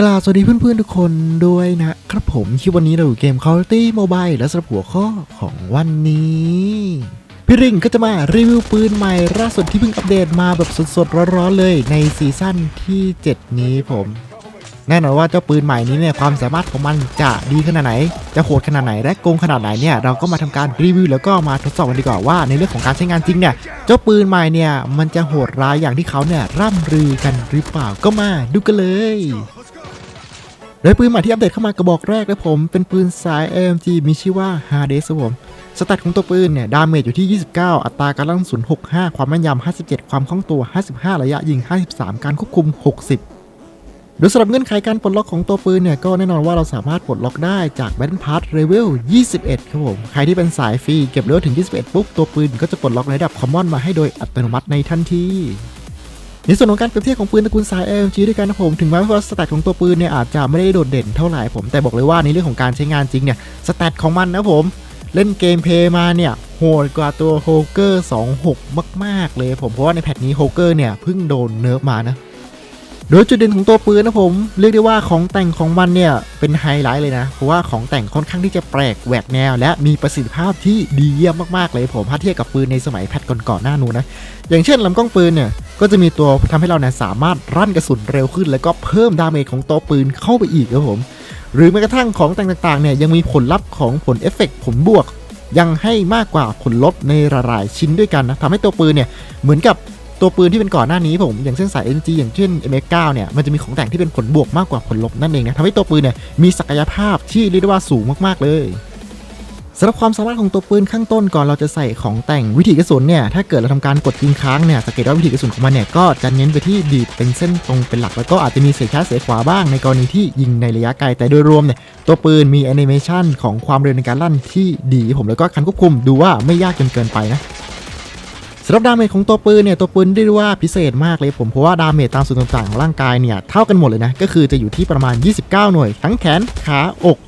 กล่าวสวัสดีเพื่อนๆ ทุกคนด้วยนะครับผมคลิปวันนี้เราอยู่เกม Call of Duty Mobile และสำหรับหัวข้อของวันนี้พี่ริงก็จะมารีวิวปืนใหม่ล่าสุดที่เพิ่งอัปเดตมาแบบสดๆ ร้อนๆเลยในซีซั่นที่ 7 นี้ผม แน่นอนว่าเจ้าปืนใหม่นี้เนี่ยความสามารถของมันจะดีขนาดไหน จะโหดขนาดไหนและโกงขนาดไหนเนี่ยเราก็มาทำการรีวิวแล้วก็มาทดสอบกันดีกว่าว่า ในเรื่องของการใช้งานจริงเนี่ยเจ้าปืนใหม่เนี่ยมันจะโหดร้ายอย่างที่เขาเนี่ยร่ำลือกันหรือเปล่าก็มาดูกันเลย ดยปืนใหม่ที่อัปเดตเข้ามากระบอกแรกนะผมเป็นปืนสาย AMG มีชื่อว่า h a r d e s ครับผมสแตทของตัวปืนเนี่ยดาเมจอยู่ที่ 29 อัตราการลั่นกระสุน65 ความแม่นยำ 57 ความคล่องตัว 55 ระยะยิง 53 การควบคุม 60โดยสำหรับเงื่อนไขการปลดล็อกของตัวปืนเนี่ยก็แน่นอนว่าเราสามารถปลดล็อกได้จาก Battle Pass Level 21 ครับผม ใครที่เป็นสายฟรีเก็บเลเวลถึง 21 ปุ๊บ ตัวปืนก็จะปลดล็อกในระดับคอมมอนมาให้โดยอัตโนมัติในทันที ในส่วนของการเปรียบเทียบของปืนตระกูลสาย AMG ด้วยกันนะผมถึงแม้ว่าสแตทของตัวปืนเนี่ยอาจจะไม่ได้โดดเด่นเท่าไหร่ผมแต่บอกเลยว่าในเรื่องของการใช้งานจริงเนี่ยสแตทของมันนะผมเล่นเกมเพย์มาเนี่ยโหดกว่าตัวโฮเกอร์26 มากๆ เลยผมเพราะว่าในแพทนี้โฮเกอร์เนี่ยเพิ่งโดนเนิร์ฟมานะโดยจุดเด่นของตัวปืนนะผมเรียกได้ว่าของแต่งของมันเนี่ยเป็นไฮไลท์เลยนะเพราะว่าของแต่งค่อนข้างที่จะแปลกแหวกแนว และมีประสิทธิภาพที่ดีเยี่ยมมากๆเลยผมถ้าเทียบกับปืนในสมัยแพทก่อนๆหน้านู้นนะอย่างเช่นลำกล้องปืนเนี่ย ก็จะมีตัวทำให้เราเนี่ยสามารถรั่นกระสุนเร็วขึ้น แล้วก็เพิ่มดาเมจของตัวปืนเข้าไปอีกครับผม หรือแม้กระทั่งของแต่งต่างๆเนี่ยยังมีผลลัพธ์ของผลเอฟเฟกต์ผลบวก ยังให้มากกว่าผลลบในหลายๆชิ้นด้วยกันนะทำให้ตัวปืนเนี่ยเหมือนกับตัวปืนที่เป็นก่อนหน้านี้ผม อย่างเช่นสาย NG อย่างเช่น M9 เนี่ยมันจะมีของแต่งที่เป็นผลบวกมากกว่าผลลบนั่นเองนะทำให้ตัวปืนเนี่ยมีศักยภาพที่เรียกได้ว่าสูงมากๆเลย สำหรับความสามารถของตัวปืนข้างต้นก่อนเราจะใส่ของแต่งวิถีกระสุนเนี่ยถ้าเกิดเราทำการกดยิงค้างเนี่ยสังเกตว่าวิถีกระสุนของมันเนี่ยก็จะเน้นไปที่ดีดเป็นเส้นตรงเป็นหลัก แล้วก็อาจจะมีเสียช้าเสียขวาบ้าง ในกรณีที่ยิงในระยะไกลแต่โดยรวมเนี่ยตัวปืนมีแอนิเมชันของความเร็วในการลั่นที่ดีผมแล้วก็การควบคุมดูว่าไม่ยากจนเกินไปนะสำหรับดาเมจของตัวปืนเนี่ยตัวปืนได้ว่าพิเศษมากเลยผมเพราะว่าดาเมจตามส่วนต่างๆของร่างกายเนี่ยเท่ากันหมดเลยนะก็คือจะอยู่ที่ประมาณ 29 หน่วย ทั้งแขนขาอก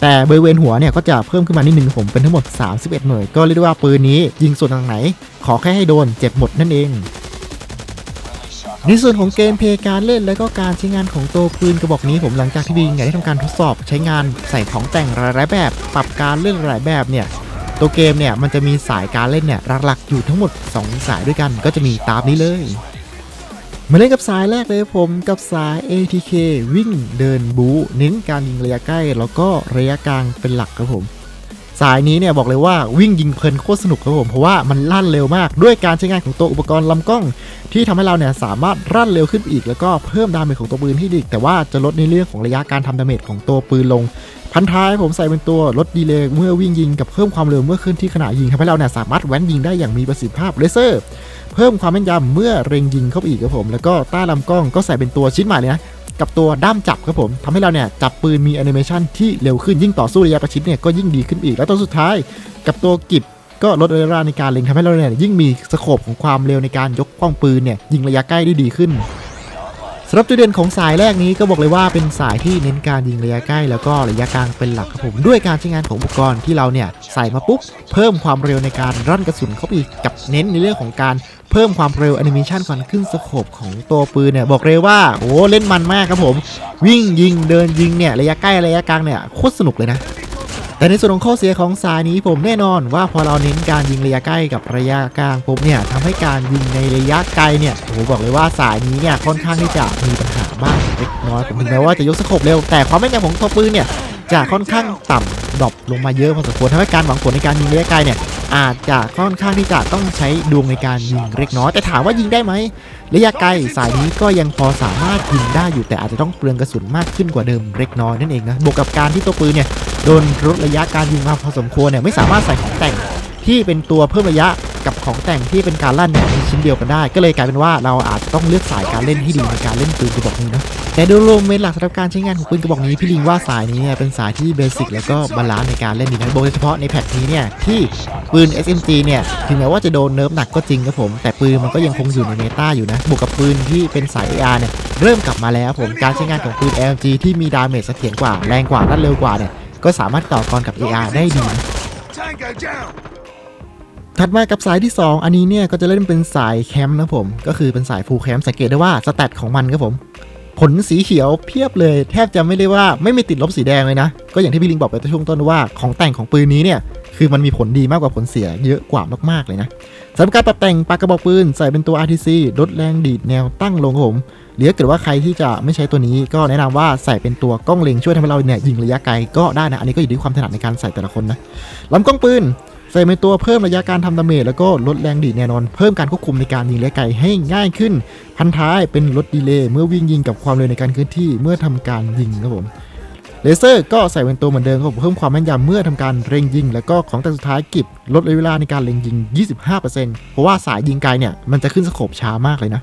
แต่บริเวณหัวเนี่ยก็จะเพิ่มขึ้นมานิดนึงผมเป็นทั้งหมด 31 หน่วย ก็เรียกได้ว่าปืนนี้ยิงส่วนทางไหน ขอแค่ให้โดนเจ็บหมดนั่นเองในส่วนของเกมเพย์การเล่นและก็การใช้งานของตัวปืนกระบอกนี้ผมหลังจากที่วิงได้ทำการทดสอบใช้งานใส่ของแต่งหลายแบบ ปรับการเล่นหลายแบบเนี่ยตัวเกมเนี่ยมันจะมีสายการเล่นเนี่ยหลักๆอยู่ทั้งหมด 2 สายด้วยกันก็จะมีตามนี้เลย มาเล่นกับสายแรกเลยผมกับสาย ATK วิ่งเดินบูเน้นการยิงระยะใกล้ แล้วก็ระยะกลางเป็นหลักครับผม สายนี้เนี่ยบอกเลยว่าวิ่งยิงเพลินโคตรสนุกครับผมเพราะว่ามันลั่นเร็วมากด้วยการใช้งานของตัวอุปกรณ์ลำกล้อง ที่ทำให้เราเนี่ยสามารถรั่นเร็วขึ้นอีก แล้วก็เพิ่มดาเมจของตัวปืนที่ดีแต่ว่าจะลดในเรื่องของระยะการทำดาเมจของตัวปืนลงพันท้ายผมใส่เป็นตัวลดดีเลย์เมื่อวิ่งยิงกับเพิ่มความเร็วเมื่อขึ้นที่ขณะยิงทำให้เราเนี่ยสามารถแว้นยิงได้อย่างมีประสิทธิภาพเลเซอร์ เพิ่มความแม่นยำเมื่อเร็งยิงเข้าไปอีกครับผม แล้วก็ใต้ลำกล้องก็ใส่เป็นตัวชิ้นใหม่เลยนะกับตัวด้ามจับครับผมทำให้เราเนี่ยจับปืนมีแอนิเมชันที่เร็วขึ้นยิ่งต่อสู้ระยะประชิดเนี่ยก็ยิ่งดีขึ้นอีก แล้วตัวสุดท้าย กับตัวกิบก็ลดเวลาในการเล็งทำให้เราเนี่ยยิ่งมีสโคปของความเร็วในการยกป้องปืนเนี่ยยิงระยะใกล้ได้ดีขึ้นสำหรับจุดเด่นของสายแรกนี้ก็บอกเลยว่าเป็นสายที่เน้นการยิงระยะใกล้แล้วก็ระยะกลางเป็นหลักครับผม ด้วยการใช้งานของอุปกรณ์ที่เราเนี่ยใส่มาปุ๊บ เพิ่มความเร็วในการรั่นกระสุนเข้าไปอีกกับเน้นในเรื่องของการ เพิ่มความเร็วแอนิเมชันก่อนขึ้นสโคปของตัวปืนเนี่ยบอกเลยว่าโอ้เล่นมันมากครับผม วิ่งยิงเดินยิงเนี่ยระยะใกล้ระยะกลางเนี่ยโคตรสนุกเลยนะแต่ในส่วนของข้อเสียของสายนี้ผมแน่นอนว่าพอเราเน้นการยิงระยะใกล้กับระยะกลางปุ๊บเนี่ยทำให้การยิงในระยะไกลเนี่ยโอ้โหบอกเลยว่าสายนี้เนี่ยค่อนข้างที่จะมีปัญหาบ้างเล็กน้อยผมถึงแม้ว่าจะยกสโคปเร็วแต่ความแม่นยำของตัวปืนเนี่ย จะค่อนข้างต่ำดรอปลงมาเยอะพอสมควรทำให้การหวังผลในการยิงระยะไกลเนี่ยอาจจะค่อนข้างที่จะต้องใช้ดวงในการยิงเล็กน้อยแต่ถามว่ายิงได้ไหมระยะไกลสายนี้ก็ยังพอสามารถยิงได้อยู่แต่อาจจะต้องเปลืองกระสุนมากขึ้นกว่าเดิมเล็กน้อยนั่นเองนะบวกกับการที่ตัวปืนเนี่ยโดนลดระยะการยิงมาพอสมควรเนี่ยไม่สามารถใส่ของแต่งที่เป็นตัวเพิ่มระยะ กับของแต่งที่เป็นการลั่นเนี่ยในชิ้นเดียวกันได้ ก็เลยกลายเป็นว่าเราอาจจะต้องเลือกสายการเล่นที่ดีในการเล่นปืนกระบอกนี้นะแต่โดยรวมเมนหลักสำหรับการใช้งานของปืนกระบอกนี้พี่ลิงว่าสายนี้เนี่ยเป็นสายที่เบสิกแล้วก็บาลานซ์ในการเล่นดีนะโดยเฉพาะในแพทนี้เนี่ยที่ปืน SMG เนี่ยถึงแม้ว่าจะโดนเนิร์ฟหนักก็จริงครับผม แต่ปืนมันก็ยังคงอยู่ในเมตาอยู่นะบวกกับปืนที่เป็นสาย AR เนี่ยเริ่มกลับมาแล้วผมการใช้งานของปืน LG ที่มีดาเมจเสถียรกว่าแรงกว่าและเร็วกว่าเนี่ยก็สามารถต่อกรกับ AR ได้ดี ถัดมากับสายที่ 2 อันนี้เนี่ยก็จะเล่นเป็นสายแคมป์นะผม ก็คือเป็นสายฟูลแคมป์สังเกตได้ว่าสแตทของมันครับผม ผลสีเขียวเพียบเลย แทบจะไม่ได้ว่าไม่มีติดลบสีแดงเลยนะ ก็อย่างที่พี่ลิงบอกไปในช่วงต้นว่าของแต่งของปืนนี้เนี่ยคือมันมีผลดีมากกว่าผลเสียเยอะกว่ามากๆเลยนะสำหรับการปรับแต่งปากกระบอกปืนใส่เป็นตัว RTC ลดแรงดีดแนวตั้งลงครับผมหรือถ้าเกิดว่าใครที่จะไม่ใช้ตัวนี้ก็แนะนำว่าใส่เป็นตัวกล้องเล็งช่วยทำให้เราเนี่ยยิงระยะไกลก็ได้นะ อันนี้ก็อยู่ที่ความถนัดในการใส่แต่ละคนนะลำกล้องปืน ใส่เป็นตัวเพิ่มระยะการทำดาเมจแล้วก็ลดแรงดีแน่นอน เพิ่มการควบคุมในการยิงระยะไกลให้ง่ายขึ้น พันท้ายเป็นลดดีเลย์เมื่อวิ่งยิงกับความเร็วในการเคลื่อนที่เมื่อทำการยิงครับผมเลเซอร์ก็ใส่เป็นตัวเหมือนเดิมครับเพิ่มความแม่นยำเมื่อทำการเล็งยิง แล้วก็ของแต่สุดท้ายกิบลดระยะเวลาในการเล็งยิง 25%เพราะว่าสายยิงไกลเนี่ยมันจะขึ้นสโคปช้ามากเลยนะ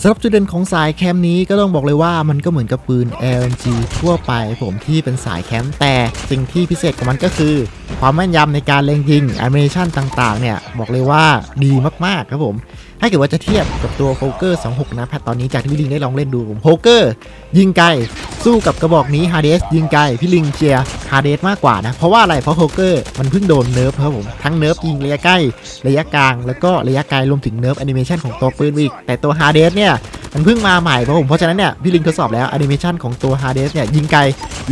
สำหรับจุดเด่นของสายแคมป์นี้ก็ต้องบอกเลยว่ามันก็เหมือนกับปืน LMG ทั่วไปผมที่เป็นสายแคมป์แต่สิ่งที่พิเศษของมันก็คือ ความแม่นยำในการเล็งยิงแอนิเมชันต่างๆเนี่ยบอกเลยว่าดีมากๆครับผมถ้าเกิดว่าจะเทียบกับตัวโฟเกอร์26 นะแพตอนนี้จากที่พี่ลิงได้ลองเล่นดูผมโฟเกอร์ยิงไกล สู้กับกระบอกนี้ฮาเดสยิงไกล พี่ลิงเชียร์ฮาเดสมากกว่านะ เพราะว่าอะไรเพราะโฟเกอร์มันเพิ่งโดนเนิร์ฟครับผม ทั้งเนิร์ฟยิงระยะใกล้ระยะกลาง แล้วก็ระยะไกลรวมถึงเนิร์ฟแอนิเมชันของตัวปืนอีก แต่ตัวฮาเดสเนี่ยมันเพิ่งมาใหม่เพราะผมเพราะฉะนั้นเนี่ยพี่ลิงทดสอบแล้วแอนิเมชันของตัวฮาเดสเนี่ยยิงไกล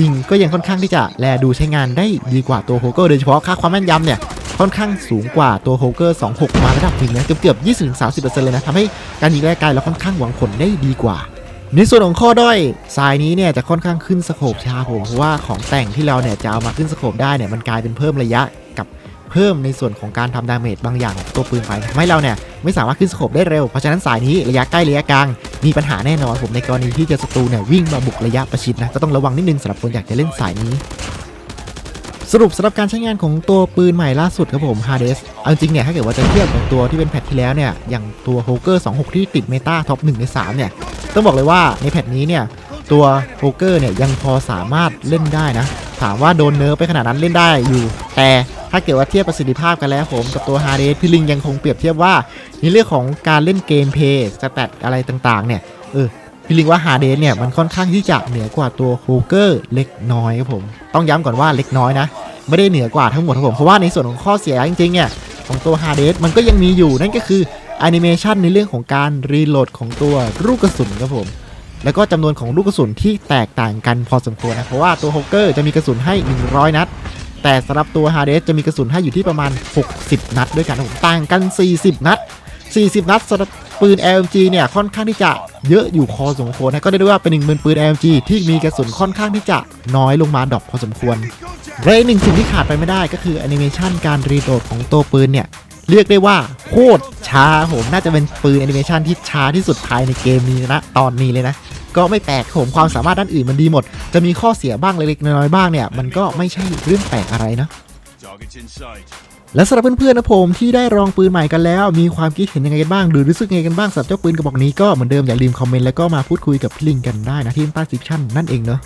ยิงก็ยังค่อนข้างที่จะแลดูใช้งานได้ดีกว่าตัวโฮเกอร์โดยเฉพาะค่าความแม่นยำเนี่ย ค่อนข้างสูงกว่าตัวโฮเกอร์ 26 มาระดับหนึ่งนะเกือบเกือบ20-30%เลยนะทำให้การยิงระยะไกลเราค่อนข้างหวังผลได้ดีกว่าในส่วนของข้อด้อยสายนี้เนี่ยจะค่อนข้างขึ้นสโคปช้าผมเพราะว่าของแต่งที่เราเนี่ยจะเอามาขึ้นสโคปได้เนี่ยมันกลายเป็นเพิ่มระยะกับเพิ่มในส่วนของการทำดาเมจบางอย่างของตัวปืนไปทำให้เราเนี่ยไม่สามารถขึ้นสโคปได้เร็วเพราะฉะนั้นสายนี้ระยะใกล้ระยะกลางมีปัญหาแน่นอนผมในกรณีที่เจะศัตรูเนี่ยวิ่งมาบุกระยะประชิดนะก็ต้องระวังนิดนึงสำหรับคนอยากจะเล่นสายนี้ สรุปสำหรับการใช้งานของตัวปืนใหม่ล่าสุดครับผม Hades เอาจริงเนี่ย ถ้าเกิดว่าจะเทียบกับตัวที่เป็นแพทที่แล้วเนี่ย อย่างตัว h o g e r 26 ที่ติดเมตาท็อป1ใน3 เนี่ย ต้องบอกเลยว่าในแพทนี้เนี่ย ตัว h o g e r เนี่ย ยังพอสามารถเล่นได้นะ ถามว่าโดนเนิร์ฟไปขนาดนั้นเล่นได้อยู่ แต่ถ้าเกิดว่าเทียบประสิทธิภาพกันแล้วผมกับตัว Hades พี่ลิงยังคงเปรียบเทียบว่าในเรื่องของการเล่นเกมเพย์สแตทอะไรต่างๆเนี่ยเออพี่ลิงว่าฮาเดสเนี่ยมันค่อนข้างที่จะเหนือกว่าตัวโฮเกอร์เล็กน้อยครับผม ต้องย้ำก่อนว่าเล็กน้อยนะ ไม่ได้เหนือกว่าทั้งหมดครับผมเพราะว่าในส่วนของข้อเสียจริงๆเนี่ยของตัวฮาเดสมันก็ยังมีอยู่นั่นก็คือแอนิเมชันในเรื่องของการรีโหลดของตัวลูกกระสุนครับผมแล้วก็จำนวนของลูกกระสุนที่แตกต่างกันพอสมควรนะเพราะว่าตัวโฮเกอร์จะมีกระสุนให้ 100 นัด แต่สำหรับตัวฮาเดสจะมีกระสุนให้อยู่ที่ประมาณ 60 นัดด้วยกันครับผมต่างกัน 40 นัด 40 นัดสำหรับ ปืน LMG เนี่ยค่อนข้างที่จะเยอะอยู่พอสมควรนะก็ได้ด้วยว่าเป็นหนึ่งมือปืน LMG ที่มีกระสุนค่อนข้างที่จะน้อยลงมาดรอปพอสมควรและอีกหนึ่งสิ่งที่ขาดไปไม่ได้ก็คือแอนิเมชันการรีโหลดของตัวปืนเนี่ยเรียกได้ว่าโคตรช้าผมน่าจะเป็นปืนแอนิเมชันที่ช้าที่สุดภายในเกมนี้นะตอนนี้เลยนะก็ไม่แปลกผมความสามารถด้านอื่นมันดีหมด จะมีข้อเสียบ้างเล็กๆน้อยๆบ้างเนี่ยมันก็ไม่ใช่เรื่องแปลกอะไรนะ และสำหรับเพื่อนๆนะผมที่ได้ลองปืนใหม่กันแล้ว มีความคิดเห็นยังไงกันบ้าง หรือรู้สึกยังไงกันบ้างสำหรับเจ้าปืนกระบอกนี้ก็เหมือนเดิมอย่าลืมคอมเมนต์แล้วก็มาพูดคุยกับพี่ลิงกันได้นะที่ใต้ซิปชั่นนั่นเองเนาะ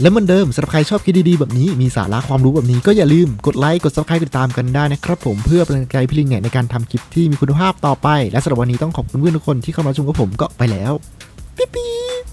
และเหมือนเดิมสำหรับใครชอบคลิปดีๆแบบนี้มีสาระความรู้แบบนี้ก็อย่าลืมกดไลค์กด subscribe ติดตามกันได้นะครับผมเพื่อเป็นกำลังใจพี่ลิงเนี่ยในการทำคลิปที่มีคุณภาพต่อไป และสำหรับวันนี้ต้องขอบคุณเพื่อนทุกคนที่เข้ามาชมกับผมก็ไปแล้วปิ๊ปิ๊บ